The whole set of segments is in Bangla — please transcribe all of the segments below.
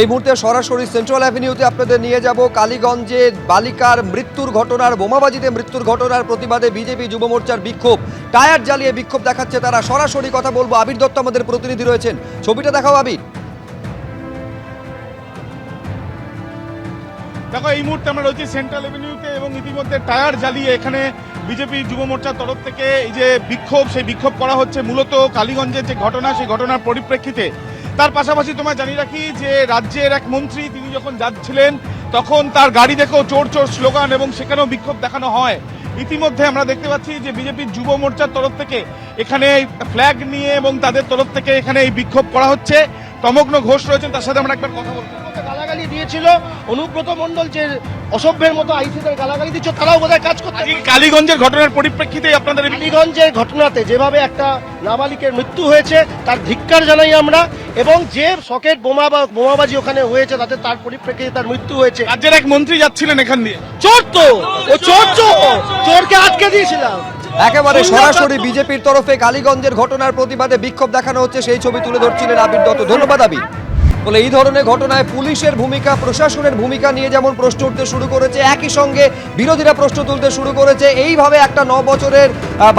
এই মুহূর্তে সরাসরি সেন্ট্রাল অ্যাভিনিউতে আপনাদের নিয়ে যাব কালীগঞ্জে বালিকার মৃত্যুর ঘটনার, বোমাবাজিতে মৃত্যুর ঘটনার প্রতিবাদে বিজেপি যুব মোর্চার বিক্ষোভ। টায়ার জ্বালিয়ে বিক্ষোভ দেখাচ্ছে তারা। সরাসরি কথা বলব, আবির দত্ত আমাদের প্রতিনিধি রয়েছেন। ছবিটা দেখাও আবির। দেখো, এই মুহূর্তে আমরা রয়েছি সেন্ট্রাল এভিনিউতে এবং ইতিমধ্যে টায়ার জ্বালিয়ে এখানে বিজেপি যুব মোর্চার তরফ থেকে এই যে বিক্ষোভ, সেই বিক্ষোভ করা হচ্ছে। মূলত কালীগঞ্জের যে ঘটনা, সেই ঘটনার পরিপ্রেক্ষিতে তার পাশাপাশি তোমায় জানিয়ে রাখি যে রাজ্যের এক মন্ত্রী তিনি যখন যাচ্ছিলেন, তখন তার গাড়ি দেখেও চোর চোর স্লোগান এবং সেখানেও বিক্ষোভ দেখানো হয়। ইতিমধ্যে আমরা দেখতে পাচ্ছি যে বিজেপির যুব মোর্চার তরফ থেকে এখানে ফ্ল্যাগ নিয়ে এবং তাদের তরফ থেকে এখানে এই বিক্ষোভ করা হচ্ছে। তমগ্ন ঘোষ রয়েছেন, তার সাথে আমরা একবার কথা গালাগালি দিয়েছিল। অনুব্রত মণ্ডল যে অসভ্যের মতো আইসিদের গালাগালি দিচ্ছ তারাও বোধহয় কাজ করতে কালীগঞ্জের ঘটনার পরিপ্রেক্ষিতে আপনাদের কালীগঞ্জের ঘটনাতে যেভাবে একটা নাবালিকের মৃত্যু হয়েছে তার ধিক্কার জানাই আমরা এবং যে সকেট বোমা বা বোমাবাজি ওখানে হয়েছে তাতে তার পরিপ্রেক্ষিতে তার মৃত্যু হয়েছে। রাজ্যের এক মন্ত্রী যাচ্ছিলেন এখান দিয়ে। চোর তো! ও চোর চোর চোরকে আটকে দিয়েছিলাম। একেবারে সরাসরি বিজেপির তরফে কালীগঞ্জের ঘটনার প্রতিবাদে বিক্ষোভ দেখানো হচ্ছে সেই ছবি তুলে ধরছিলেন আবির দত্ত। ধন্যবাদ আবির। বলে এই ধরনের ঘটনায় পুলিশের ভূমিকা, প্রশাসনের ভূমিকা নিয়ে যেমন প্রশ্ন উঠতে শুরু করেছে, একই সঙ্গে বিরোধীরা প্রশ্ন তুলতে শুরু করেছে, এইভাবে একটা ন বছরের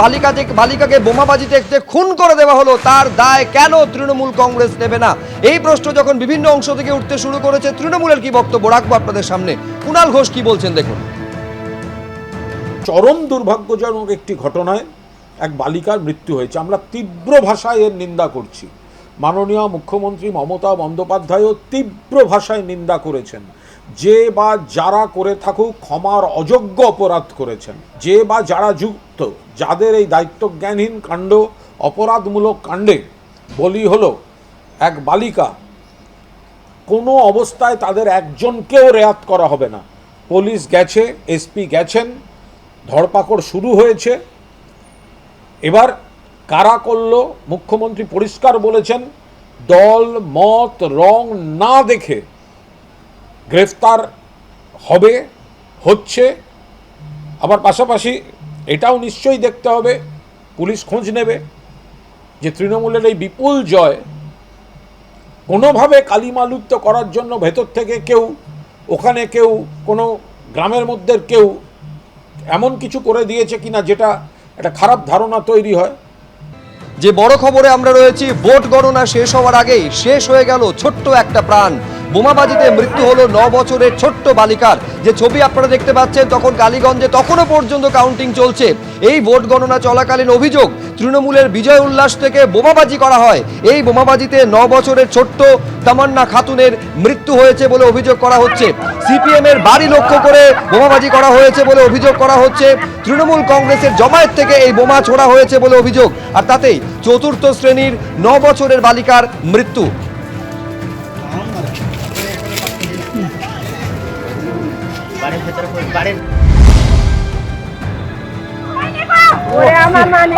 বালিকা বালিকাকে বোমাবাজিতে যে খুন করে দেওয়া হলো, তার দায় কেন তৃণমূল কংগ্রেস নেবে না? এই প্রশ্ন যখন বিভিন্ন অংশ থেকে উঠতে শুরু করেছে, তৃণমূলের কি বক্তব্য রাখব আপনাদের সামনে? কুণাল ঘোষ কি বলছেন দেখুন। চরম দুর্ভাগ্যজনক একটি ঘটনায় এক বালিকার মৃত্যু হয়েছে। আমরা তীব্র ভাষায় এর নিন্দা করছি। মাননীয় মুখ্যমন্ত্রী মমতা বন্দ্যোপাধ্যায়ও তীব্র ভাষায় নিন্দা করেছেন। যে বা যারা করে থাকুক, ক্ষমার অযোগ্য অপরাধ করেছেন। যে বা যারা যুক্ত, যাদের এই দায়িত্বজ্ঞানহীন কাণ্ড, অপরাধমূলক কাণ্ডে বলি হলো, এক বালিকা, কোনো অবস্থায় তাদের একজনকেও রেয়াত করা হবে না। পুলিশ গেছে, এসপি গেছেন, ধরপাকড় শুরু হয়েছে। এবার কারা করল? মুখ্যমন্ত্রী পরিষ্কার বলেছেন, দল, মত, রং না দেখে গ্রেফতার হবে, হচ্ছে। আবার পাশাপাশি এটাও নিশ্চয়ই দেখতে হবে, পুলিশ খোঁজ নেবে যে তৃণমূলের এই বিপুল জয় কোনোভাবে কালিমালুপ্ত করার জন্য ভেতর থেকে কেউ, ওখানে কেউ, কোনো গ্রামের মধ্যে কেউ এমন কিছু করে দিয়েছে কিনা যেটা একটা খারাপ ধারণা তৈরি হয়। যে বড় খবরে আমরা রয়েছি, ভোট গণনা শেষ হওয়ার আগেই শেষ হয়ে গেল ছোট্ট একটা প্রাণ। বোমাবাজিতে মৃত্যু হলো ন বছরের ছোট্ট বালিকার। যে ছবি আপনারা দেখতে পাচ্ছেন তখন কালীগঞ্জে তখনও পর্যন্ত কাউন্টিং চলছে। এই ভোট গণনা চলাকালীন অভিযোগ তৃণমূলের বিজয় উল্লাস থেকে বোমাবাজি করা হয়। এই বোমাবাজিতে ন বছরের ছোট্ট তামান্না খাতুনের মৃত্যু হয়েছে বলে অভিযোগ করা হচ্ছে। সিপিএম এর বাড়ি লক্ষ্য করে বোমাবাজি করা হয়েছে বলে অভিযোগ করা হচ্ছে। তৃণমূল কংগ্রেসের জমায়েত থেকে এই বোমা ছোড়া হয়েছে বলে অভিযোগ। আর তাতেই চতুর্থ শ্রেণির ন বছরের বালিকার মৃত্যু। বাড়ির ভেতরে বাড়ির ওরে আমার মানে